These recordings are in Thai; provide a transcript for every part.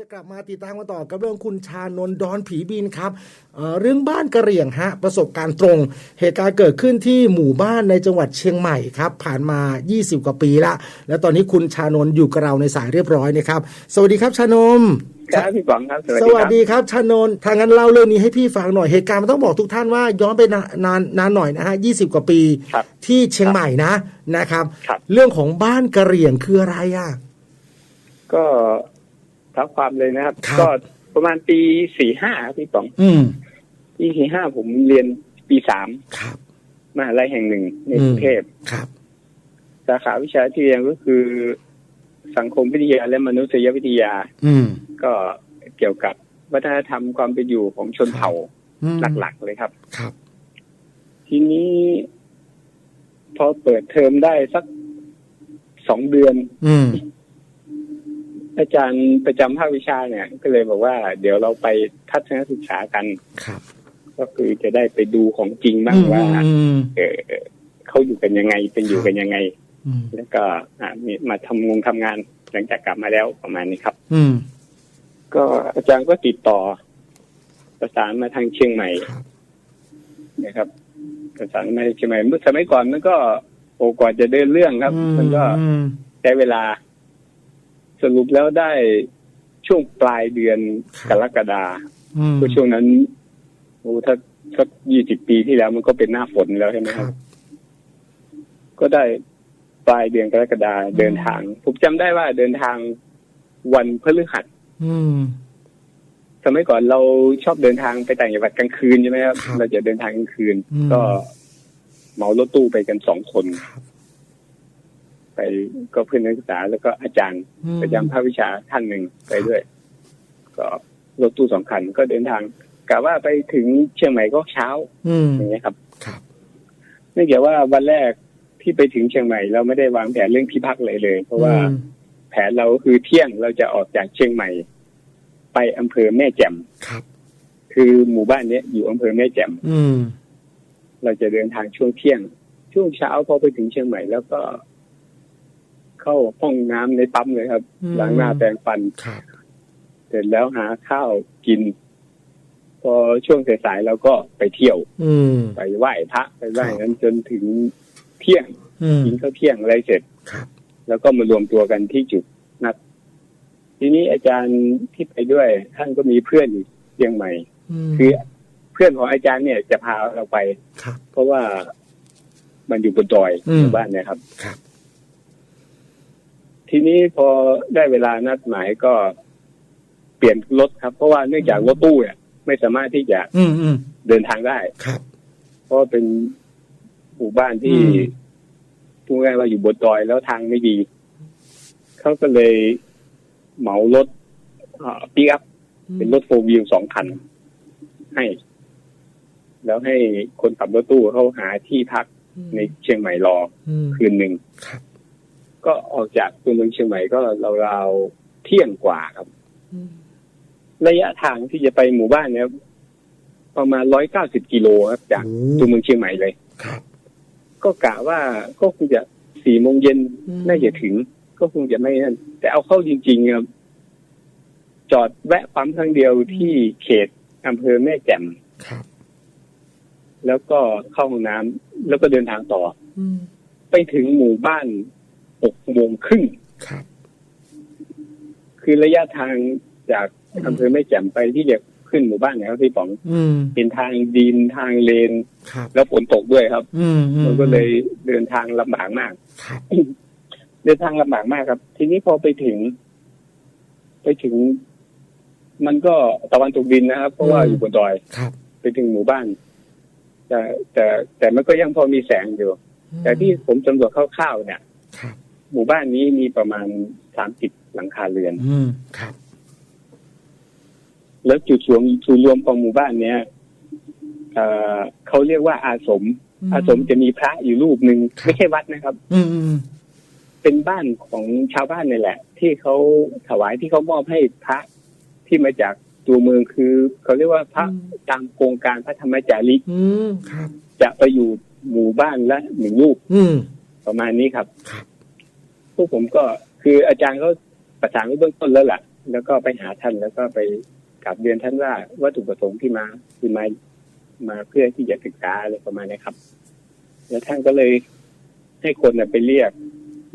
จะกลับมาติดตามกันต่อกับเรื่องคุณชานนท์ดอนผีบินครับเอ่อเรื่องบ้านกระเหรี่ยงฮะประสบการณ์ตรง เหตุการณ์เกิดขึ้นที่หมู่บ้านในจังหวัดเชียงใหม่ครับ ผ่านมา 20 กว่าปีละ แล้วตอนนี้คุณชานนท์อยู่กับเราในสายเรียบร้อยนะครับ สวัสดีครับชานมครับพี่ป๋องครับสวัสดีครับชานนท์ทางนั้นเล่าเรื่องนี้ให้พี่ฟังหน่อยเหตุการณ์มันต้องบอกทุกท่านว่าย้อนไปนานนานนานหน่อยนะฮะ20กว่าปีครับที่เชียงใหม่นะนะครับครับ เรื่องของบ้านกระเหรี่ยงคืออะไรอะก็ ท้าความเลยนะครับ ครับ ก็ประมาณปีสี่ห้าพี่ป๋องอืมปีสี่ห้าผมเรียนปีสามครับ มหาลัยแห่งหนึ่งในอืมกรุงเทพ ครับ สาขาวิชาที่เรียนก็คือ สังคมวิทยาและมนุษยวิทยา อืมก็เกี่ยวกับวัฒนธรรมความเป็นอยู่ของชนเผ่าอืมหลักๆเลยครับ ครับ ทีนี้ พอเปิดเทอมได้สักสองเดือน อืม อาจารย์ประจำภาควิชาเนี่ย ก็เลยบอกว่า เดี๋ยวเราไปทัศนศึกษากันครับ ก็คือจะได้ไปดูของจริงบ้างว่าอืมเออเขาอยู่กันยังไงเป็นอยู่กันยังไงอืมแล้วก็อ่ามีมาทำงงทำงานหลังจากกลับมาแล้วประมาณนี้ครับ อืมก็อาจารย์ก็ติดต่อ ประสานมาทางเชียงใหม่ครับนะครับประสานมาเชียงใหม่เมื่อสมัยก่อนมันก็โอ้กว่าจะเดินเรื่องครับ มันก็อืมใช้เวลา สรุปแล้วได้ช่วงปลายเดือนกรกฎาอืมก็ช่วงนั้นโอ้ถ้าสักยี่สิบปีที่แล้วมันก็เป็นหน้าฝนแล้วใช่ไหมคครัรับบก็ได้ปลายเดือนกรกฎาเดินทาง ผมจำได้ว่าเดินทางวันพฤหัสอืมสมัยก่อนเราชอบเดินทางไปต่างจังหวัดกลางคืนใช่ไหมครับครับเราจะเดินทางกลางคืนอืมก็เหมารถตู้ไปกันสองคนครับ ไปก็เพื่อนนักศึกษาแล้วก็อาจารย์อืมประจำภาควิชาท่านหนึ่งไปด้วย ก็รถตู้สองคันก็เดินทางกะว่าไปถึงเชียงใหม่ก็เช้าอืมอย่างเงี้ยครับครับเนื่องจากว่าวันแรกที่ไปถึงเชียงใหม่เราไม่ได้วางแผนเรื่องที่พักเลยเลย เพราะว่าอืมแผนเราคือเที่ยงเราจะออกจากเชียงใหม่ ไปอำเภอแม่แจ่มครับ คือหมู่บ้านเนี้ยอยู่อำเภอแม่แจ่มอืม เราจะเดินทางช่วงเที่ยง ช่วงเช้าพอไปถึงเชียงใหม่ แล้วก็ เข้าห้องน้ำในปั๊มเลยครับอืมล้างหน้าแปรงฟันครับเสร็จแล้วหาข้าวกิน พอช่วงสายๆเราก็ไปเที่ยว อืมไปไหว้พระไปไหว้ครับนั้นจนถึงเที่ยงอืมกินข้าวเที่ยงอะไรเสร็จครับแล้วก็มารวมตัวกันที่จุดนัด ทีนี้อาจารย์ที่ไปด้วย ท่านก็มีเพื่อนอยู่เชียงใหม่อืมคือเพื่อนของอาจารย์เนี่ยจะพาเราไปครับเพราะว่ามันอยู่บนดอยอืมหมู่บ้านเนี่ยครับครับ ทีนี้พอได้เวลานัดหมายก็เปลี่ยนรถครับ เพราะว่าเนื่องจากรถตู้เนี่ยไม่สามารถที่จะอืมอืมเดินทางได้ ครับ เพราะว่าเป็นหมู่บ้านที่อืม พูดง่ายๆว่าอยู่บนดอยแล้วทางไม่ดี เขาก็เลยเหมารถปีอัพเป็นรถโฟร์วิวสองคัน ให้ แล้วให้คนขับรถตู้เขาหาที่พักในเชียงใหม่รออืมคืนหนึ่งครับ ก็ออกจากตัวเมืองเชียงใหม่ก็ราวๆเที่ยงกว่าครับอืมระยะทางที่จะไปหมู่บ้านเนี่ยประมาณร้อยเก้าสิบกิโลครับ จากโอ้ตัวเมืองเชียงใหม่เลยครับ ก็กะว่าก็คงจะสี่โมงเย็นอืมน่าจะถึง ก็คงจะไม่นั่นแต่เอาเข้าจริง ๆ ครับ จอดแวะปั๊มครั้งเดียวที่เขตอำเภอแม่แจ่มครับ แล้วก็เข้าห้องน้ำแล้วก็เดินทางต่ออืมไปถึงหมู่บ้าน หกโมงครึ่งครับ คือระยะทางจากอำเภอแม่แจ่มไปที่จะขึ้นหมู่บ้านเนี่ยครับพี่ป๋องอืมเป็นทางดินทางเลนครับแล้วฝนตกด้วยครับอืมอืมมันก็เลยเดินทางลำบากมากครับเดินทางลำบากมากครับ ทีนี้พอไปถึง ไปถึง มันก็ตะวันตกดินนะครับ เพราะว่าอืมอยู่บนดอยครับไปถึงหมู่บ้าน แต่แต่แต่มันก็ยังพอมีแสงอยู่ แต่ที่ผมสำรวจคร่าวๆเนี่ยครับ หมู่บ้านนี้มีประมาณสามสิบหลังคาเรือน อืมครับ แล้วจุดรวมจุดรวมของหมู่บ้านเนี้ยเอ่อเขาเรียกว่าอาสม อาสมจะมีพระอยู่รูปหนึ่งครับไม่ใช่วัดนะครับอืมอืมเป็นบ้านของชาวบ้านนี่แหละ ที่เขาถวายที่เขามอบให้พระที่มาจากตัวเมืองคือเขาเรียกว่าพระตามโครงการพระธรรมจาริกอืมครับจะไปอยู่หมู่บ้านละหนึ่งรูปอืมประมาณนี้ครับครับ พวกผมก็คืออาจารย์เขาประสานไว้เบื้องต้นแล้วล่ะ แล้วก็ไปหาท่านแล้วก็ไปกลับเรียนท่านว่าวัตถุประสงค์ที่มาคือมามาเพื่อที่จะศึกษาอะไรประมาณนี้ครับ แล้วท่านก็เลยให้คนน่ะไปเรียก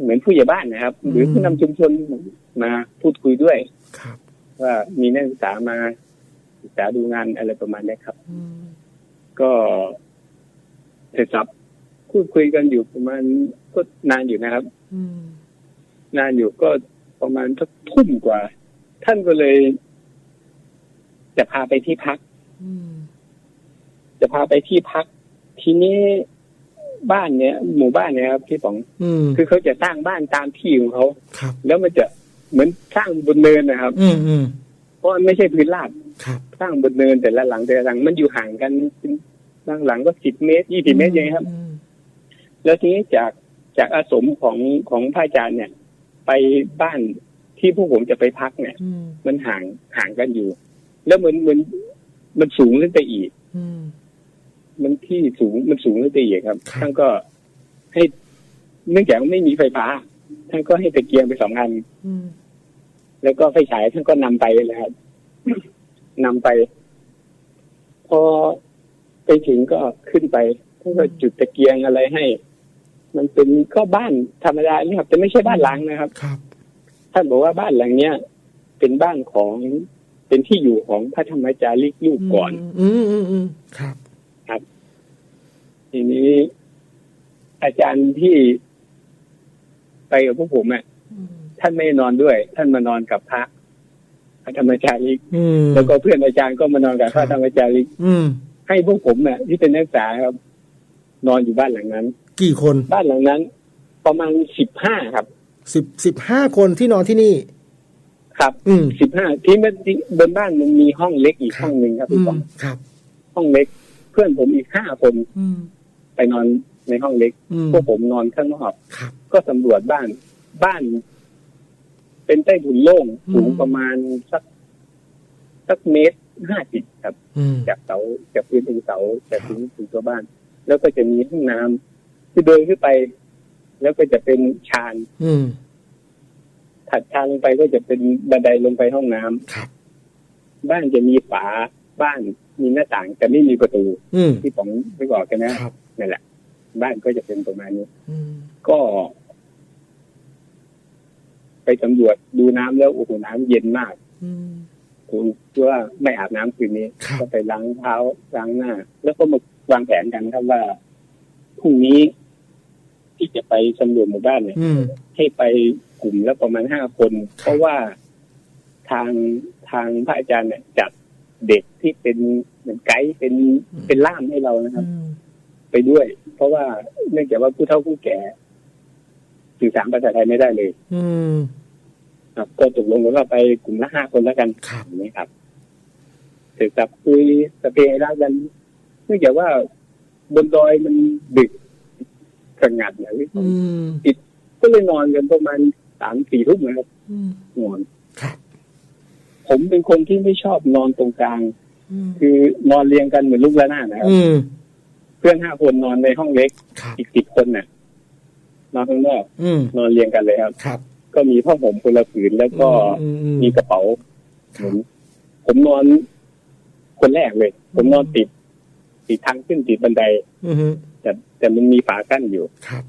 เหมือนผู้ใหญ่บ้านนะครับ หรือผู้นำชุมชนมาพูดคุยด้วยครับ ว่ามีนักศึกษามาศึกษาดูงานอะไรประมาณนี้ครับอืมก็เสร็จสับพูดคุยกันอยู่ประมาณก็นานอยู่นะครับอืม นานอยู่ก็ประมาณสักทุ่มกว่า ท่านก็เลย จะพาไปที่พักอืมจะพาไปที่พัก ทีนี้บ้านเนี้ยหมู่บ้านเนี้ยครับพี่ป๋องอืมคือเขาจะสร้างบ้านตามที่ของเขาครับแล้วมันจะเหมือนสร้างบนเนินนะครับ อืมอืมเพราะมันไม่ใช่พื้นราบครับสร้างบนเนินแต่ละหลังแต่ละหลังมันอยู่ห่างกันเป็นบางหลังก็สิบเมตรยี่สิบเมตรอย่างเงี้ยครับอืมแล้วทีนี้จากจากอาสมของของพระอาจารย์เนี่ย ไปบ้านที่พวกผมจะไปพักเนี่ยอืมมันห่างห่างกันอยู่ แล้วเหมือนเหมือนมันสูงขึ้นไปอีกอืมมันที่สูงมันสูงขึ้นไปอีกครับครับท่านก็ให้เนื่องจากว่าไม่มีไฟฟ้าท่านก็ให้ตะเกียงไปสองอันอืมแล้วก็ไฟฉายท่านก็นำไปเลยครับนำไป พอไปถึงก็ขึ้นไปท่านก็จุดตะเกียงอะไรให้ มันเป็นก็บ้านธรรมดานี่ครับ แต่ไม่ใช่บ้านล้างนะครับ ครับ ท่านบอกว่าบ้านหลังเนี้ยเป็นบ้านของเป็นที่อยู่ของพระธรรมจารีกลูกก่อน อืมอืมอืมครับ ทีนี้ อาจารย์ที่ไปกับพวกผมอะอืมท่านไม่ได้นอนด้วย ท่านมานอนกับพระพระธรรมจารีกอืมแล้วก็เพื่อนอาจารย์ก็มานอนกับพระธรรมจารีกอืมให้พวกผมเนี่ยที่เป็นนักศึกษาครับ นอนอยู่บ้านหลังนั้น กี่คนบ้านหลังนั้น ประมาณสิบห้าครับสิบสิบห้าคนที่นอนที่นี่ ครับอืมสิบห้าที่มันที่บนบ้านมันมีห้องเล็กอีกครับห้องหนึ่งครับอืพี่มปองครับ ห้องเล็ก เพื่อนผมอีกห้าคนอืมไปนอนในห้องเล็กอืมพวกผมนอนข้างนอกครับก็สำรวจบ้านบ้าน เป็นใต้ถุนโล่งสูงประมาณสักสักเมตรห้าสิบครับอืมจากเสาจากพื้นถึงเสาจากถึงถึงตัวบ้าน แล้วก็จะมีห้องน้ำ คือเดินขึ้นไป แล้วก็จะเป็นชานอืมถัดชานลงไปก็จะเป็นบันไดลงไปห้องน้ำครับ บ้านจะมีฝาบ้านมีหน้าต่างแต่ไม่มีประตูอืมที่ผมไม่บอกกันนะครับนั่นแหละ บ้านก็จะเป็นประมาณนี้อืมก็ ไปสำรวจดูน้ำแล้วโอ้โหน้ำเย็นมากอืมผมคิดว่าไม่อาบน้ำคืนนี้ครับก็ไปล้างเท้าล้างหน้า แล้วก็มาวางแผนกันครับว่าพรุ่งนี้ ที่จะไปสำรวจหมู่บ้านเนี่ยอืมให้ไปกลุ่มละประมาณห้าคน เพราะว่าทางทางพระอาจารย์เนี่ยจัดเด็กที่เป็นเหมือนไกด์เป็นเป็นล่ามให้เรานะครับอืมไปด้วย เพราะว่าเนื่องจากว่าผู้เฒ่าผู้แก่สื่อสารภาษาไทยไม่ได้เลย อืมครับก็ตกลงกันว่าไปกลุ่มละห้าคนแล้วกันครับอย่างนี้ครับเสร็จสับคุยสเปรย์แล้วกันเนื่องจากว่าบนดอยมันดึก สงัดนะพี่อืมก็เลยนอนกันประมาณสามสี่ทุ่มนะครับอืมนอนครับผมเป็นคนที่ไม่ชอบนอนตรงกลางอืมคือนอนเรียงกันเหมือนลูกระนาดนะครับอืมเพื่อนห้าคนนอนในห้องเล็กครับอีกสิบคนน่ะนอนข้างนอกอืมนอนเรียงกันเลยครับครับ ก็มีผ้าห่มคนละผืนแล้วก็อืมอืมมีกระเป๋าคเหรัมือบนผมนอนคนแรกเลย ผมนอนติด ติดทางขึ้นติดบันไดอืม แต่แต่มันมีฝากั้นอยู่ครับ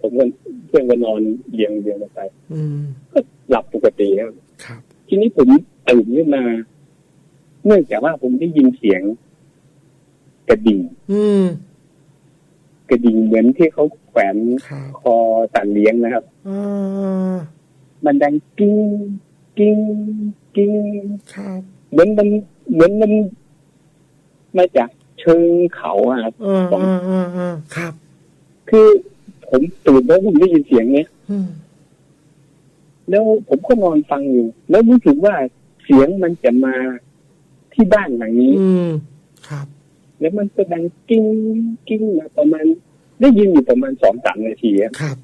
ผมก็เพื่อนก็นอนเรียงเรียงกันไปอืมก็หลับปกติครับครับ ทีนี้ผมตื่นขึ้นมา เนื่องจากว่าผมได้ยินเสียง กระดิ่งอืมกระดิ่งเหมือนที่เขาแขวนครับคอสัตว์เลี้ยงนะครับอ่ามันดังกิ้งกิ้งกิ้งครับเหมือนมันเหมือนมันมาจาก เชิงเขาอะครับอ่าอ่าอ่าอ่าครับ คือผมตื่นแล้วผมได้ยินเสียงเนี้ยอืมแล้วผมก็นอนฟังอยู่ แล้วรู้สึกว่าเสียงมันจะมาที่บ้านหลังนี้ อืมครับ แล้วมันก็ดังกิ้งกิ้งมาประมาณ ได้ยินอยู่ประมาณสองสามนาทีอะครับ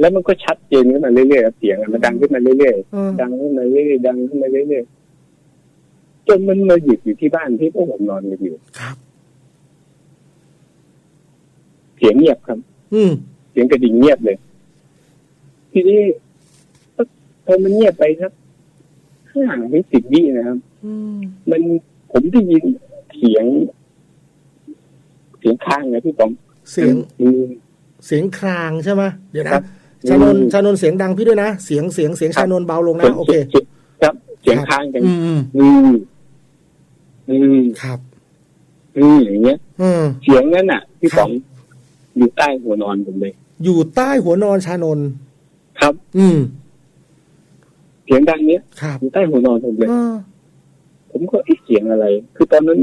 แล้วมันก็ชัดเจนขึ้นมาเรื่อยๆครับเสียงอะมันดังขึ้นมาเรื่อยอืมๆดังขึ้นมาเรื่อยๆดังขึ้นมาเรื่อยๆ จนมันมาหยุดอยู่ที่บ้านที่พวกผมนอนกันอยู่ครับ เสียงเงียบครับ อืมเสียงกระดิ่งเงียบเลย ทีนี้พอมันเงียบไปครับห้าหรือสิบวินะครับอืมมันผมได้ยินเสียง เสียงข้างนะพี่ป๋อมเสียงอืมเสียงครางใช่ไหมเดี๋ยวครันะบชานนท์อืมชานนท์เสียงดังพี่ด้วยนะเสียงเสียงเสียงครับชานนท์เบาลงนะโอเคสียงครับ เสียงข้างกันอืม อืมอืมอืมครับ อืมอย่างเงี้ยอืมเสียงนั้นน่ะพี่ครับป๋อมอยู่ใต้หัวนอนผมเลย อยู่ใต้หัวนอนชานนท์ครับ อืมเสียงดังเนี้ยครับอยู่ใต้หัวนอนผมเลยอ่าผมก็เอ๊ะเสียงอะไร คือตอนนั้น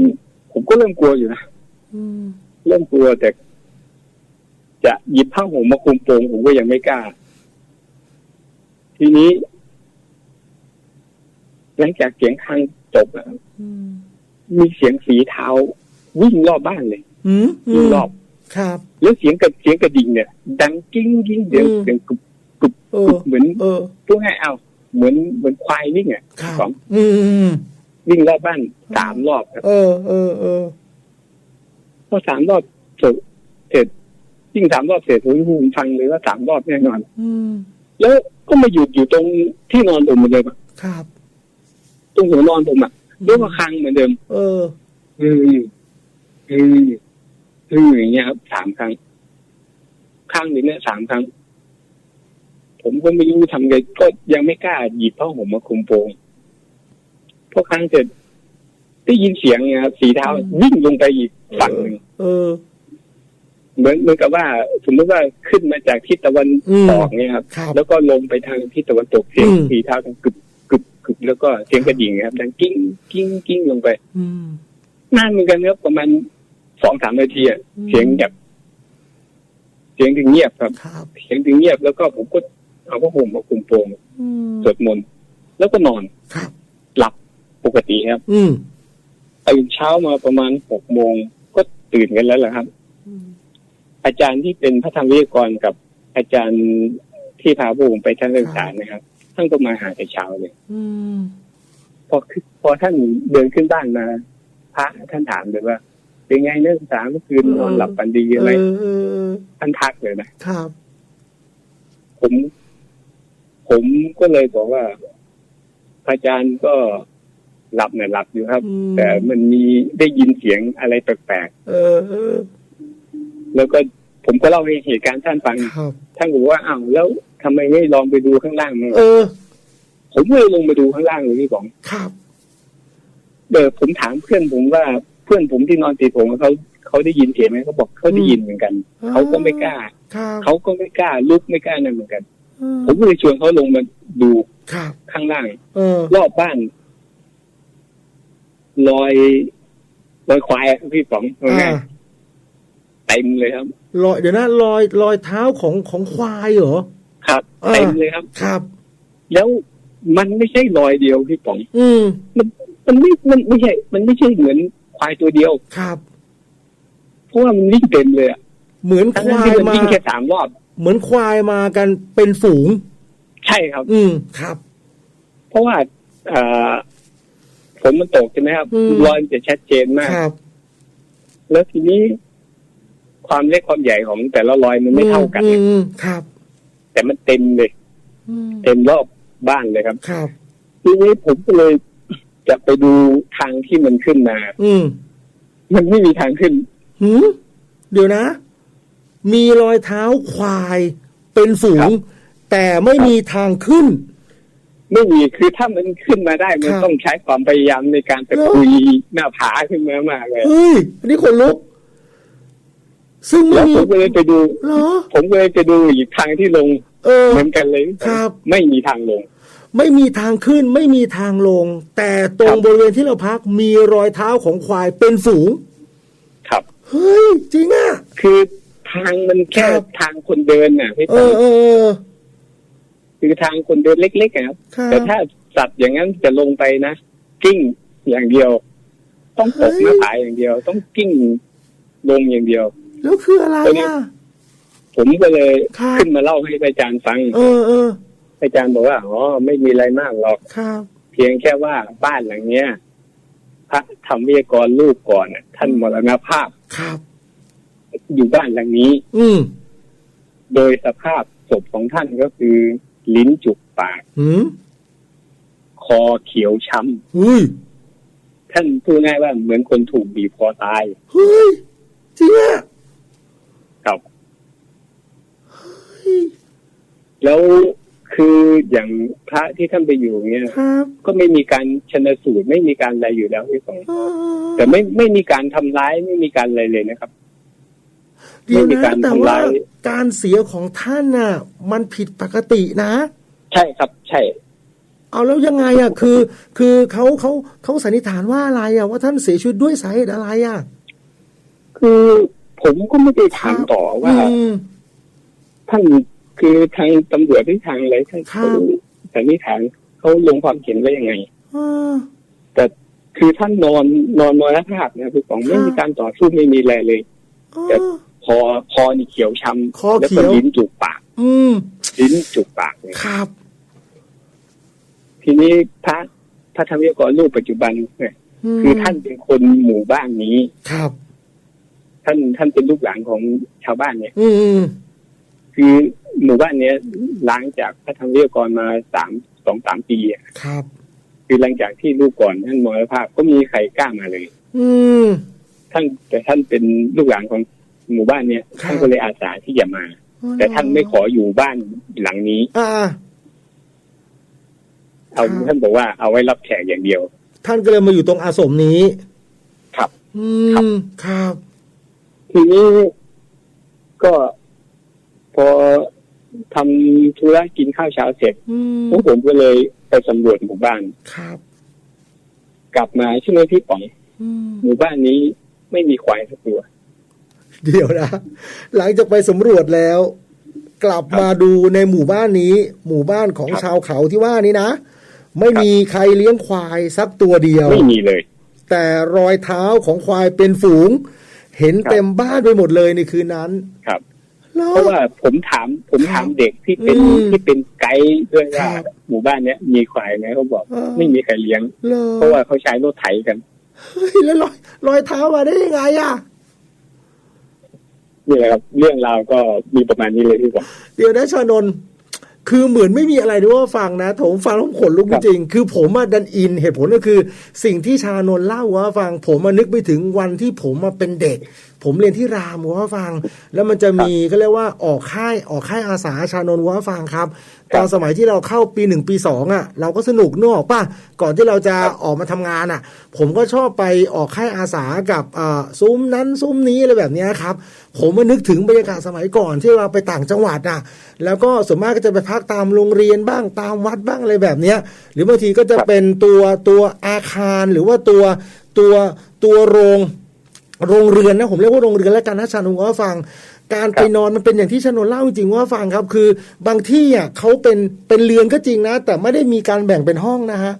ผมก็เริ่มกลัวอยู่นะอืมเริ่มกลัวแต่จะหยิบผ้าห่มมาคลุมโปงผมก็ยังไม่กล้า ทีนี้หลังจากเสียงข้างจบอะอื มมีเสียงฝีเท้า วิ่งรอบบ้านเลยอืมวิ่งรอบครับ แล้วเสียงกับเสียงกระดิ่งเนี่ย ดังกิ้งกิ้งเดี๋ยวอืมเสียงกรุบเอกุอบเหมือนเออพูดง่ายเอาเหมือนเหมือนควายวิ่งอะครับสองอืมอืมวิ่งรอบบ้านสามรอบครับเออเออเออพอสามรอบเสร็จเสร็จวิ่งสามรอบเสร็จผมผมฟังเลยว่าสามรอบแน่นอนอืมแล้วก็มาหยุดอยู่ตรงที่นอนผมเหมือนเดิมอะครับ ตรงหัวนอนผมอะ เรียกว่าคางเหมือนเดิม เอออืมอืมอืมอย่างเงี้ยครับสามครั้งข้างหนึ่งเนี่ยสามครั้ง ผมก็ไม่รู้ทำไงก็ยังไม่กล้าหยิบผ้าห่มมาคลุมโปงพอครั้งเสร็จได้ยินเสียงเนี่ยครับสีเท้าอืมวิ่งลงไปอีกฝั่งหนึ่งเออเหมือนเหมือนกับว่า สมมติว่าขึ้นมาจากทิศตะวันอืมออกเนี่ยครับครับ แล้วก็ลงไปทางทิศตะวันตกเสียงอืมสีเท้าดังกึบกึบกึบ แล้วก็เสียงกระดิ่งครับ ดังกิ้งกิ้งกิ้งลงไปอืมนานเหมือนกันครับประมาณสองสามนาทีอะอืมเสียงแบบเสียงถึงเงียบครับครับ เสียงถึงเงียบแล้วก็ผมก็เอาผ้าห่มมาคลุมโปงอืมสวดมนต์แล้วก็นอนครับหลับปกติครับ อืมตื่นเช้ามาประมาณหกโมงก็ตื่นกันแล้วแหละครับอืมอาจารย์ที่เป็นพระธรรมวิทยากรกับอาจารย์ที่พาพวกผมไปท่านศึกษานะครับท่านก็มาหาแต่เช้าเลยอืมพอขึ้นพอท่านเดินขึ้นบ้านมา พระท่านถามเลยว่า เป็นไงนักศึกษาเมื่อคืนนอนหลับฝันดีอะไรเออเออเออท่านทักเลยนะครับ ผม ผมก็เลยบอกว่าพระอาจารย์ก็หลับเนี่ยหลับอยู่ครับอืมแต่มันมีได้ยินเสียงอะไรแปลกเออเออๆแล้วก็ผมก็เล่าให้เหตุการณ์ท่านฟังครับท่านบอกว่าอ้าวแล้ว ทำไมไม่ลองไปดูข้างล่างมั้งเออ ผมก็เลยลงมาดูข้างล่างเลยพี่บองครับเดอผมถามเพื่อนผมว่าเพื่อนผมที่นอนติดผมเขาเขาได้ยินเสียงไหมเขาบอกเขาได้ยินเหมือนกันอืมเขาก็ไม่กล้าครับเขาก็ไม่กล้าลุกไม่กล้านั่นเหมือนกันอืมผมก็เลยชวนเขาลงมาดูครับข้างล่างเออรอบบ้านรอยรอยควายอะพี่ป๋องว่าไงอ่าเต็มเลยครับรอยเดี๋ยวนะรอยรอยเท้าของของควายเหรอ ครับอ่าเต็มเลยครับครับ แล้วมันไม่ใช่รอยเดียวพี่ป๋อง อืมมันไม่มันไม่ใช่ มันไม่ใช่เหมือนควายตัวเดียวครับ เพราะว่ามันวิ่งเต็มเลยอะเหมือนทั้งคนั้นวายที่มันมาวิ่งแค่สามรอบ เหมือนควายมากันเป็นฝูง ใช่ครับ อืมครับ เพราะว่าเอ่อฝนมันตกใช่ไหมครับอืมรอยมันจะชัดเจนมากครับแล้วทีนี้ความเล็กความใหญ่ของแต่ละรอยมันไม่เท่ากันอืมอืมครับ แต่มันเต็มเลยอืมเต็มรอบบ้านเลยครับ ครับ ทีนี้ผมก็เลยจะไปดูทางที่มันขึ้นมา อืมมันไม่มีทางขึ้นหืมเดี๋ยวนะ มีรอยเท้าควายเป็นฝูครังบแต่ไม่มีทางขึ้น ไม่มีคือถ้ามันขึ้นมาได้มันครับต้องใช้ความพยายามในการตะกุยหน้าผาขึ้นมามากเลยเฮ้ยอันนี้ขนลุกซึ่งแล้ไม่วมีผมก็เลยไปดูเหรอผมก็เลยไปดูอีกทางที่ลง เออเหมือนกันเลยครับ ไม่มีทางลง ไม่มีทางขึ้นไม่มีทางลง แต่ตรคงรับบริเวณที่เราพักมีรอยเท้าของควายเป็นฝูง ครับเฮ้ยจริงอะคือทางมันแค่ครับทางคนเดินน่ะพี่เอตั้อเออเออคือทางคนเดินเล็กๆอะครับครับแต่ถ้าสัตว์อย่างนั้นจะลงไปนะกิ้งอย่างเดียว ต้องตกหน้าผาอย่างเดียว ต้องกิ้งลงอย่างเดียว แล้วคืออะไรตัวนี้อะ ผมก็เลยครับขึ้นมาเล่าให้อาจารย์ฟังเออเอออาจารย์บอกว่าอ๋อไม่มีอะไรมากหรอกครับเพียงแค่ว่าบ้านหลังเนี้ยพระธรรมวิทยากรลูกก่อนน่ะท่านมรณภาพครับ อยู่บ้านหลังนี้ อืมโดยสภาพศพของท่านก็คือ ลิ้นจุกปากหืมคออเขียวช้อุ้ยำท่านพูดง่ายว่าเหมือนคนถูกบีบคอตายเฮ้ยจริงอะ ครับ เฮ้ย แล้วคืออย่างพระที่ท่านไปอยู่เนี่ยครับก็ไม่มีการชนสูตรไม่มีการอะไรอยู่แล้วพี่สองเออแต่ไม่ไม่มีการทำร้ายไม่มีการอะไรเลยนะครับเดี๋ยวไม่มีนะการแต่ทำว่าร้ายการเสียของท่านน่ะ มันผิดปกตินะ ใช่ครับ ใช่ เอาแล้วยังไงอะ คือ คือเขาเขาเขาสันนิษฐานว่าอะไรอะว่าท่านเสียชีวิตด้วยสาเหตุอะไรอะ คือผมก็ไม่ได้ถามต่อว่าอืมท่าน คือทางตำรวจที่ทางอะไรท่านครัเขาบสันนิษฐานเขาลงความเห็นไว้ยังไงเออแต่คือท่านนอนนอนมรณภาพนะพี่สองครับไม่มีการต่อสู้ไม่มีอะไรเลยเอแต่อคอคอนี่เขียวช้คอำแล้วเขีก็ยวลิ้นจุกปาก อืมลิ้นจุกปากเนี่ยครับ ทีนี้พระพระธรรมยกรรูปปัจจุบันเนี่ยมคือท่านเป็นคนหมู่บ้านนี้ครับ ท่านท่านเป็นลูกหลานของชาวบ้านเนี่ย อืม คือหมู่บ้านเนี้ยล้างจากพระธรรมยกรมาสามสองสามปีอะครับ คือหลังจากที่ลูกก่อนท่านมรณภาพก็มีใครกล้ามาเลย อืมท่านแต่ท่านเป็นลูกหลานของหมู่บ้านเนี้ยครับท่านก็เลยอาสาที่จะมา แต่ท่านไม่ขออยู่บ้านหลังนี้อ่าเอาครับท่านบอกว่าเอาไว้รับแขกอย่างเดียว ท่านก็เลยมาอยู่ตรงอาสมนี้ ครับ อืครับมครับ ทีนี้ก็พ อทำธุระกินข้าวเช้าเสร็จอืมพวกผมก็เลยไปสำรวจหมู่บ้านครับ กลับมาใช่ไหมพี่ป๋องอืมหมู่บ้านนี้ไม่มีควายสักตัว เดี๋ยวนะหลังจากไปสำรวจแล้ว กลับมาดูในหมู่บ้านนี้ หมู่บ้านของครับชาวเขาที่ว่านี้นะไม่มีใครเลี้ยงควายสักตัวเดียว ไม่มีเลย แต่รอยเท้าของควายเป็นฝูง เห็นครับเต็มบ้านไปหมดเลยในคืนนั้น ครับแล้ว เพราะว่าผมถามผมถามเด็กที่เป็นอืมที่เป็นไกด์ด้วยว่าครับหมู่บ้านเนี้ยมีควายไหมเขาบอกเออไม่มีใครเลี้ยงเหรอเพราะว่าเขาใช้รถไถกันเฮ้ยแล้วรอยรอยเท้ามาได้ยังไงอะนี่แหละครับ เรื่องราวก็มีประมาณนี้เลยพี่ผมเดี๋ยวนะชานนท์ คือเหมือนไม่มีอะไรด้วยว่าฟังนะผมฟังแล้วผมขนลุกคจรับริงๆคือผมมาดันอินเหตุผลก็คือ สิ่งที่ชานนท์เล่าว่าฟังผมมานึกไปถึงวันที่ผมมาเป็นเด็ก ผมเรียนที่รามว่าฟัง แล้วมันจะมีก็เรียกว่าออกค่ายออกค่ายอาสาชานนท์ว่าฟังครับ ตอนสมัยที่เราเข้าปีหนึ่งปีสองอะ เราก็สนุกนึกออกป่ะก่อนที่เราจะออกมาทำงานอะ ผมก็ชอบไปออกค่ายอาสากับอ่าซุ้มนั้นซุ้มนี้อะไรแบบเนี้ยครับ ผมมานึกถึงบรรยากาศสมัยก่อนที่เราไปต่างจังหวัดอะ แล้วก็ส่วนมากก็จะไปพักตามโรงเรียนบ้างตามวัดบ้างอะไรแบบเนี้ย หรือบางทีก็จะเป็นตัวตัวอาคารหรือว่าตัวตัวตัวโรงโรงเรือนนะผมเรียกว่าโรงเรือนแล้วกันนะชานุว่าฟัง การไปนอนมันเป็นอย่างที่ชานนท์เล่าจริงๆว่าฟังครับ คือบางที่อะเขาเป็นเป็นเรือนก็จริงนะ แต่ไม่ได้มีการแบ่งเป็นห้องนะฮะ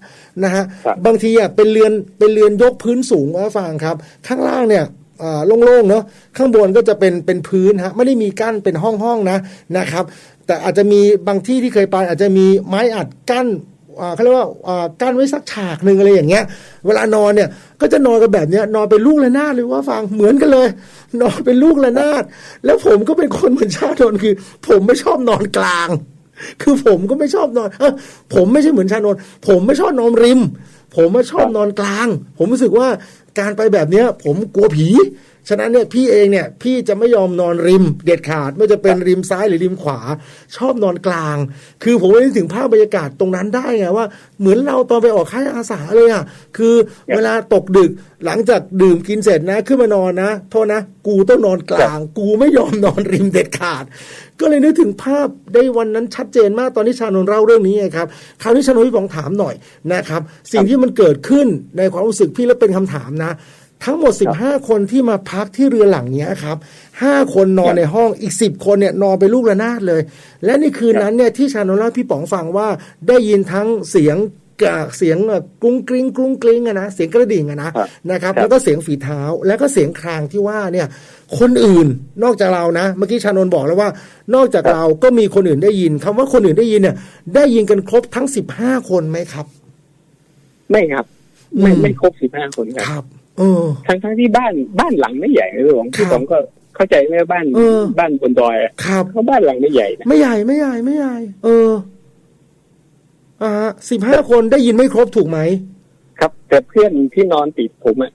นะฮะครับบางทีอะเป็นเรือนเป็นเรือนยกพื้นสูงว่าฟังครับ ข้างล่างเนี่ยอ่าโล่งๆเนาะข้างบนก็จะเป็นเป็นพื้นฮะไม่ได้มีกั้นเป็นห้องๆนะนะครับ แต่อาจจะมีบางที่ที่เคยไปอาจจะมีไม้อัดกั้นอ่า เขาเรียกว่าอ่ากั้นไว้สักฉากหนึ่งอะไรอย่างเงี้ย เวลานอนเนี่ย ก็จะนอนกันแบบเนี้ยนอนเป็นลูกระนาดเลยว่าฟังเหมือนกันเลย นอนเป็นลูกระนาด แล้วผมก็เป็นคนเหมือนชาโนนคือ ผมไม่ชอบนอนกลาง คือผมก็ไม่ชอบนอน เออผมไม่ใช่เหมือนชานนผมไม่ชอบนอนริม ผมไม่ชอบนอนกลาง ผมรู้สึกว่าการไปแบบเนี้ย ผมกลัวผี ฉะนั้นเนี่ยพี่เองเนี่ยพี่จะไม่ยอมนอนริมเด็ดขาดไม่ว่าจะเป็นริมซ้ายหรือริมขวา ชอบนอนกลาง คือผมเลยนึกถึงภาพบรรยากาศตรงนั้นได้ไงว่าเหมือนเราตอนไปออกค่ายอาสาเลยอะคือเวลาตกดึกหลังจากดื่มกินเสร็จนะขึ้นมานอนนะ โทษนะ กูต้องนอนกลาง กูไม่ยอมนอนริมเด็ดขาด ก็เลยนึกถึงภาพได้วันนั้นชัดเจนมากตอนที่ชานนเล่าเรื่องนี้ไงครับคราวนี้ชานนพี่บองถามหน่อยนะครับ สิ่งที่มันเกิดขึ้นในความรู้สึกพี่แล้วเป็นคำถามนะ ทั้งหมด 15 คนที่มาพักที่เรือหลังเนี้ยครับ 5 คนนอนในห้องอีก 10 คนเนี่ยนอนไปลูกระนาดเลย และในคืนนั้นเนี่ยที่ชานนท์เล่าให้พี่ป๋องฟังว่าได้ยินทั้งเสียงกะเสียงแบบกรุ้งกริ้งกรุ้งกริ้งอะนะเสียงกระดิ่งอะนะครับนะครับครับ แล้วก็เสียงฝีเท้าแล้วก็เสียงครางที่ว่าเนี่ย คนอื่นนอกจากเรานะ เมื่อกี้ชานนท์บอกแล้วว่า นอกจากเราก็มีคนอื่นได้ยินคำว่าคนอื่นได้ยินเนี่ย ได้ยินกันครบทั้ง15คนไหมครับ ไม่ครับ ไม่อืมไม่ครบสิบห้าคนครับครับเออ ทั้งทั้งที่บ้านบ้านหลังไม่ใหญ่นะพี่ผมครับพี่ผมก็เข้าใจไหมว่าบ้านเออบ้านบนดอยอะครับเขาบ้านหลังไม่ใหญ่นะไม่ใหญ่ไม่ใหญ่ไม่ใหญ่ เอออ่าสิบห้าคนได้ยินไม่ครบถูกไหมครับแต่เพื่อนที่นอนติดผมอะ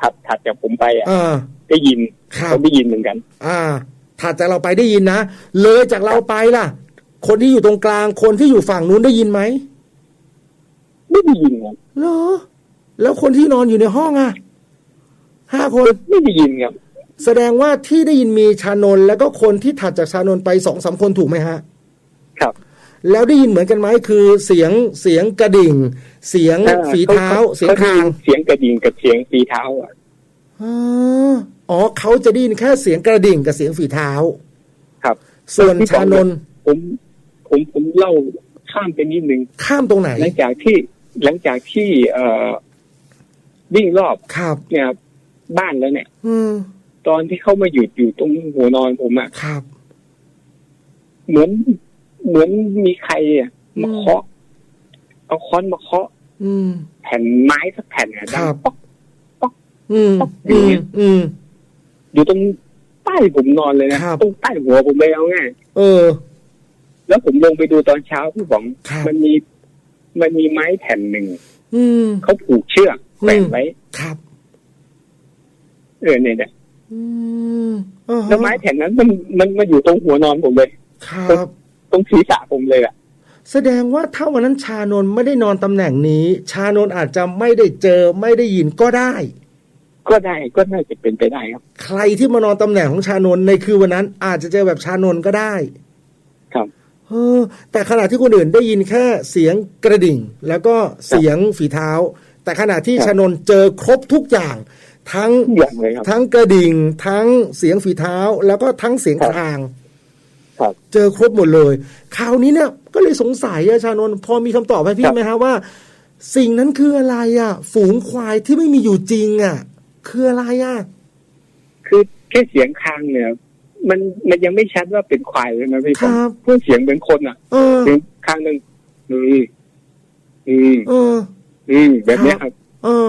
ถัดถัดจากผมไปอะอ่าได้ยินครับเขาได้ยินเหมือนกัน อ่าถัดจากเราไปได้ยินนะเลยจากเราไปล่ะ คนที่อยู่ตรงกลางคนที่อยู่ฝั่งนู้นได้ยินไหมไม่ได้ยินครับเหรอแล้วคนที่นอนอยู่ในห้องอะ ห้าคนไม่ได้ยินครับ แสดงว่าที่ได้ยินมีชานนท์แล้วก็คนที่ถัดจากชานนท์ไปสองสามคนถูกไหมฮะ ครับ แล้วได้ยินเหมือนกันไหมคือเสียงเสียงกระดิ่ง เสียงอ่ฝีเท้าขเสียงคลาง เสียงกระดิ่งกับเสียงฝีเท้าอะอ๋ออ๋อเขาจะได้ยินแค่เสียงกระดิ่งกับเสียงฝีเท้า ครับ ส่วนชานนท์ผมผมผมเล่าข้ามไปนิดนึงข้ามตรงไหน หลังจากที่หลังจากที่เอ่อวิ่งรอบครับเนี่ย บ้านแล้วเนี่ย อืม ตอนที่เขามาหยุดอยู่ตรงหัวนอนผมอะครับ เหมือนเหมือนมีใครอะมาอืมเคาะเอาค้อนมาเคาะ อืม แผ่นไม้สักแผ่นอะดัคงรับป๊อกอืมอยู่อืเนี่มยอืมอยู่ตรงใต้ผมนอนเลยนะครับตรงใต้หัวผมเลยเอาง่ายเออ แล้วผมลงไปดูตอนเช้าพี่บอกครับมันมี มันมีไม้แผ่นหนึ่งอืมเขาผูกเชือกแขวนไว้ครับ เออเนี่ยเนี่ยอืมอ่าฮะแล้วไม้แผ่นนั้นมันมันมาอยู่ตรงหัวนอนผมเลย ครับ ตรงศีรษะผมเลยอะแสดงว่าถ้าวันนั้นชานนท์ไม่ได้นอนตำแหน่งนี้ ชานนท์อาจจะไม่ได้เจอไม่ได้ยินก็ได้ ก็ได้ก็น่าจะเป็นไปได้ครับ ใครที่มานอนตำแหน่งของชานนท์ในคืนวันนั้น อาจจะเจอแบบชานนท์ก็ได้ ครับเออแต่ขณะที่คนอื่นได้ยินแค่เสียงกระดิ่ง แล้วก็เสียงฝีเท้า แต่ขณะที่ครับชานนท์เจอครบทุกอย่าง ทั้งทุกอย่างเลยครับทั้งกระดิ่ง ทั้งเสียงฝีเท้า แล้วก็ทั้งเสียงครับครางครับเจอครบหมดเลยคราวนี้เนี่ยก็เลยสงสัยอะชานนท์พอมีคำตอบให้พี่ไหมฮะว่า สิ่งนั้นคืออะไรอะฝูงควายที่ไม่มีอยู่จริงอะคืออะไรอะคือแค่เสียงคางเนี่ย มันมันยังไม่ชัดว่าเป็นควายเลยนะพี่ครับพูดเสียงเป็นคนอะเออเสียงคางหนึ่งอืมอืมเอออืมแบบเนี้ยครับ เออ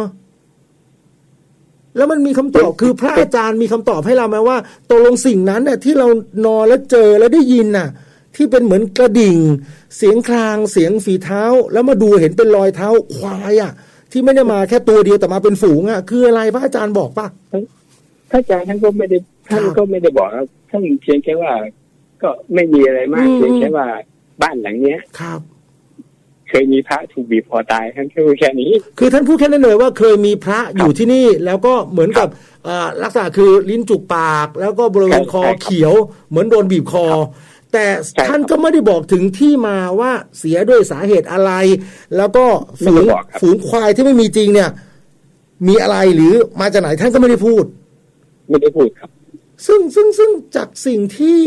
แล้วมันมีคำตอบคือพระอาจารย์มีคำตอบให้เราไหมว่าตกลงสิ่งนั้นเนี่ยที่เรานอนแล้วเจอแล้วได้ยินน่ะ ที่เป็นเหมือนกระดิ่ง เสียงคลางเสียงฝีเท้า แล้วมาดูเห็นเป็นรอยเท้าควายอะ ที่ไม่ได้มาแค่ตัวเดียวแต่มาเป็นฝูงอะ คืออะไรพระอาจารย์บอกปะถ้าอาจารย์ท่านก็ไม่ได้ท่านครับก็ไม่ได้บอกครับท่านเพียงแค่ว่า ก็ไม่มีอะไรมากอืมเพียงแค่ว่าบ้านหลังเนี้ยครับ เคยมีพระถูกบีบคอตายท่านแค่พูดแค่นี้ คือท่านพูดแค่นั้นเลยว่าเคยมีพระอยู่ที่นี่แล้วก็เหมือนกับเอ่อลักษณะคือลิ้นจุกปาก แล้วก็บริเวณคอใช่ครับเขียว เหมือนโดนบีบคอ แต่ใช่ครับท่านก็ไม่ได้บอกถึงที่มาว่าเสียด้วยสาเหตุอะไร แล้วก็ฝูไม่งได้บอกครับฝูงควายที่ไม่มีจริงเนี่ย มีอะไรหรือมาจากไหนท่านก็ไม่ได้พูด ไม่ได้พูดครับ ซึ่งซึ่งซึ่งจากสิ่งที่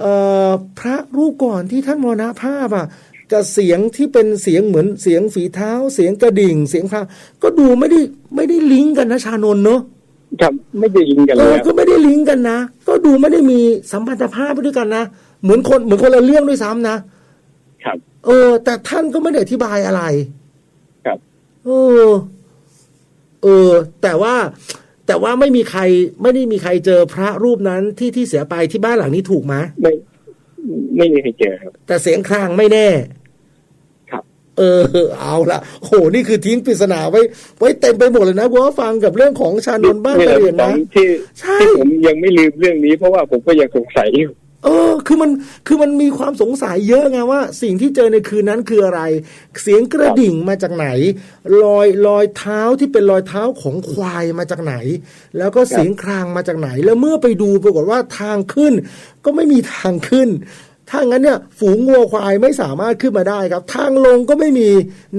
เอ่อพระรูปก่อนที่ท่านมรณภาพอะ กับเสียงที่เป็นเสียงเหมือนเสียงฝีเท้า เสียงกระดิ่ง เสียงครางก็ดูไม่ได้ไม่ได้ลิงก์กันนะชานนท์เนอะครับไม่ได้ยินกันเอเลยอคก็รับไม่ได้ลิงก์กันนะ ก็ดูไม่ได้มีสัมพันธภาพไปด้วยกันนะเหมือนคนเหมือนคนละเรื่องด้วยซ้ำนะครับ เออ แต่ท่านก็ไม่ได้อธิบายอะไร ครับเออเออ แต่ว่าแต่ว่าไม่มีใครไม่ได้มีใครเจอพระรูปนั้นที่ที่เสียไปที่บ้านหลังนี้ถูกไหมไม่ไม่มีใครเจอครับ แต่เสียงคลางไม่แน่ครับ เออเอาละโหนี่คือทิ้งปริศนาไว้ ไว้เต็มไปหมดเลยนะเพราะว่าฟังกับเรื่องของชานนท์บ้านนี่กแหระละเหรียญขอนะงที่ใช่ที่ผมยังไม่ลืมเรื่องนี้ เพราะว่าผมก็ยังสงสัยอยู่เออ คือมัน คือมันมีความสงสัยเยอะไงว่า สิ่งที่เจอในคืนนั้นคืออะไร เสียงกระดิ่งมาจากไหน รอยรอยเท้าที่เป็นรอยเท้าของควายมาจากไหน แล้วก็เสียงครางมาจากไหน แล้วเมื่อไปดูปรากฏว่าทางขึ้น ก็ไม่มีทางขึ้น ถ้างั้นเนี่ยฝูงวัวควายไม่สามารถขึ้นมาได้ครับ ทางลงก็ไม่มี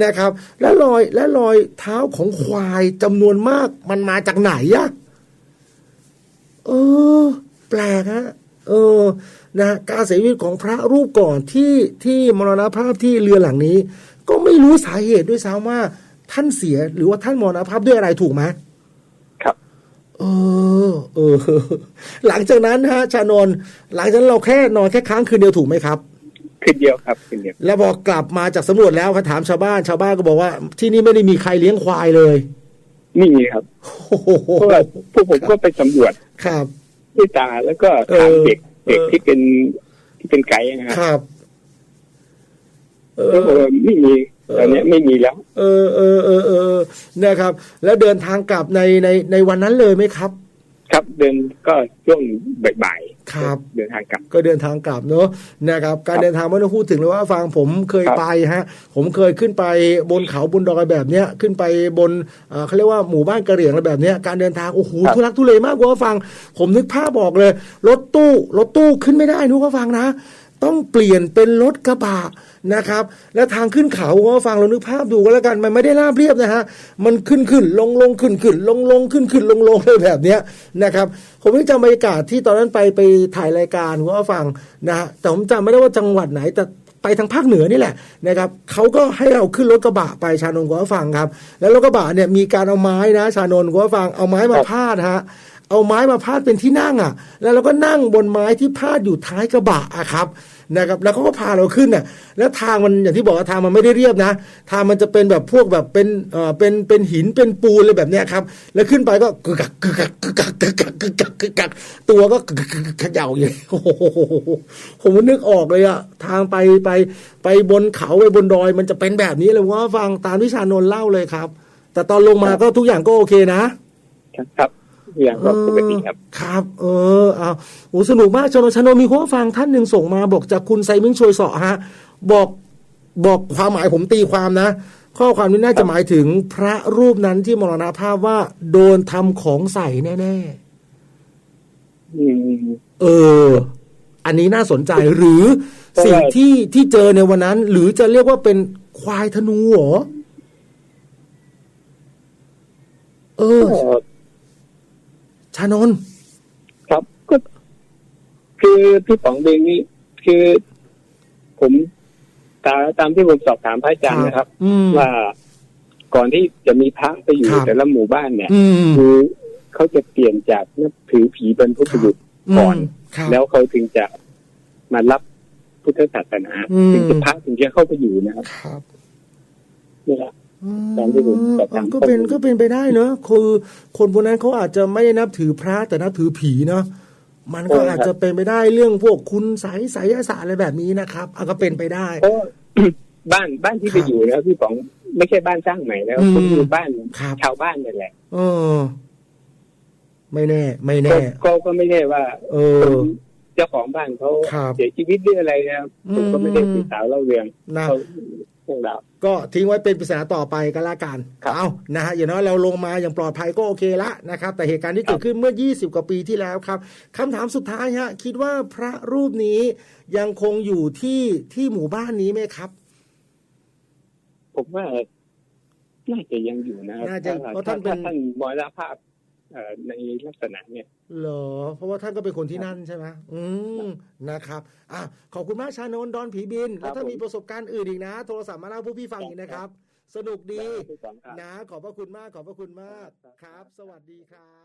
นะครับ และรอยและรอยเท้าของควายจำนวนมากมันมาจากไหนอะเออ แปลกฮะเออนะการเสียชีวิตของพระรูปก่อนที่ที่มรณภาพที่เรือหลังนี้ ก็ไม่รู้สาเหตุด้วยซ้ำว่าท่านเสียหรือว่าท่านมรณภาพด้วยอะไรถูกไหม เออเออ หลังจากนั้นฮะ ชานนท์หลังจากนั้นเราแค่นอนแค่ค้างคืนเดียวถูกไหมครับ คืนเดียวครับคืนเดียว แล้วพอกลับมาจากสำรวจแล้วพอถามชาวบ้านชาวบ้านก็บอกว่า ที่นี่ไม่ได้มีใครเลี้ยงควายเลยนี่ครับโอ้โหเพราะว่าพวกผมก็ไปสำรวจครับด้วยตาแล้วก็ถามเออเด็กเด็กเออที่เป็นที่เป็นไกด์นะคครับรับเอเอออไม่มี ตอนเนี้ยไม่มีแล้วเออเออเออเออเออนะครับ แล้วเดินทางกลับในในในวันนั้นเลยไหมครับ ครับเดินก็ช่วงบ่ายๆครับเดินทางกลับ ก็เดินทางกลับเนอะนะครับ การเดินทางไม่ต้องพูดถึงเลยว่าฟังผมเคยครับไปฮะ ผมเคยขึ้นไปบนเขาบนดอยแบบเนี้ยขึ้นไปบนเอ่อเขาเรียกว่าหมู่บ้านกะเหรี่ยงอะไรแบบเนี้ยการเดินทางโอ้โหครับทุลักทุเลมากกว่าฟัง ผมนึกภาพบอกเลยรถตู้รถตู้ขึ้นไม่ได้นุกว่าฟังนะ ต้องเปลี่ยนเป็นรถกระบะ นะครับ และทางขึ้นเขาว่าฟังเรานึกภาพดูก็แล้วกันมันไม่ได้ราบเรียบนะฮะมันขึ้นขึ้นลงลงขึ้นขึ้นลงลงขึ้นขึ้นลงลงเลยแบบเนี้ยนะครับผมยังจำบรรยากาศที่ตอนนั้นไปไปถ่ายรายการว่าฟังนะฮะแต่ผมจำไม่ได้ว่าจังหวัดไหนแต่ไปทางภาคเหนือนี่แหละนะครับเขาก็ให้เราขึ้นรถกระบะไปชานนท์ก็ฟังครับ แล้วรถกระบะเนี่ยมีการเอาไม้นะ ชานนท์ก็ฟังเอาไม้มาพาดฮะเอาไม้มาพาดเป็นที่นั่งอะ แล้วเราก็นั่งบนไม้ที่พาดอยู่ท้ายกระบะอะครับ นะครับแล้วเขาก็พาเราขึ้นน่ะแล้วทางมันอย่างที่บอกว่าทางมันไม่ได้เรียบนะ ทางมันจะเป็นแบบพวกแบบเป็นเอ่อเป็นเป็นหินเป็นปูนอะไรแบบเนี้ยครับ แล้วขึ้นไปก็กึกกักกึกกักกึกกักกึกกักกึกกักกึกกักตัวก็กึกกักกึกกขย่าอยู่โอ้โหผมนึกออกเลยอะทางไปไปไปบนเขาไปบนดอย มันจะเป็นแบบนี้เลยว่าฟังตามที่ชานนท์เล่าเลยครับ แต่ตอนลงมาก็ทุกอย่างก็โอเคนะครับ ครับทุกอย่างก็ปกติครับ ครับ เออเอาโอ้สนุกมากชนชนมีคุณผู้ฟังท่านหนึ่งส่งมา บอกจากคุณไซมิงชวยเสาะฮะ บอกบอกความหมายผมตีความนะ ข้อความนี้น่าจะหมายถึงพระรูปนั้นที่มรณภาพว่าโดนทำของใส่แน่อืมๆเออ อันนี้น่าสนใจหรือเพราะว่าสิ่งที่ที่เจอในวันนั้น หรือจะเรียกว่าเป็นควายธนูเหรอเออก็ ชานนท์ครับก็คือพี่ป๋องเองนี่คือผมตามตามที่ผมสอบถามพระอาจารย์นะครับอืมว่าก่อนที่จะมีพระไปอยู่ครับแต่ละหมู่บ้านเนี่ยอืมคือเขาจะเปลี่ยนจากนับถือผีบรรพบุรุษก่อนครับแล้วเขาถึงจะมารับพุทธศาสนาอืมถึงจะพระถึงจะเข้าไปอยู่นะครับครับนี่แหละอืม ตามที่ผมสอบถามก็เป็นข้อมูลก็เป็นไปได้เนอะคือคนพวกนั้นเขาอาจจะไม่ได้นับถือพระแต่นับถือผีเนาะมันก็อาจจะเป็นไปได้เรื่องพวกคุณไสยไสยศาสตร์อะไรแบบนี้นะครับอะก็เป็นไปได้เพราะบ้านบ้านที่ครัไปบอยู่แล้วพี่ป๋องไม่ใช่บ้านสร้างใหม่แล้วอืมก็คือบ้านครับชาวบ้านนั่นแหละเออ ไม่แน่ ไม่ก็แน่ก็ก็ไม่ได้ว่า เอคอนเจ้าของบ้านเขาครับเสียชีวิตหรืออะไรนะครับอืมผมก็ไม่ได้สื่อสาวเล่าเรื่องนะ เขาเรื่องราวก็ทิ้งไว้เป็นปริศนาต่อไปก็แล้วกันครับเอานะฮะอย่างน้อยเราลงมาอย่างปลอดภัยก็โอเคละนะครับ แต่เหตุการณ์ที่เกิดขึ้นเมื่อ 20 กว่าปีที่แล้วครับคำถามสุดท้ายฮะคิดว่าพระรูปนี้ยังคงอยู่ที่ที่หมู่บ้านนี้ไหมครับ ผมว่าน่าจะยังอยู่นะครับน่าจะถ้เพราะท่านเป็นถ้ท่านมรณภาพเอ่อ ในลักษณะเนี่ยเหรอ เพราะว่าท่านก็เป็นคนที่นั่นใช่ไหมอืมนะครับอะขอบคุณมากชานนท์ดอนผีบิน แล้วถ้าผมมีประสบการณ์อื่นอีกนะ โทรศัพท์มาเล่าพวกพี่ฟังอีกนะครับ สนุกดีพี่ป๋องครับนะ ขอบพระคุณมากขอบพระคุณมากครับ สวัสดีครับ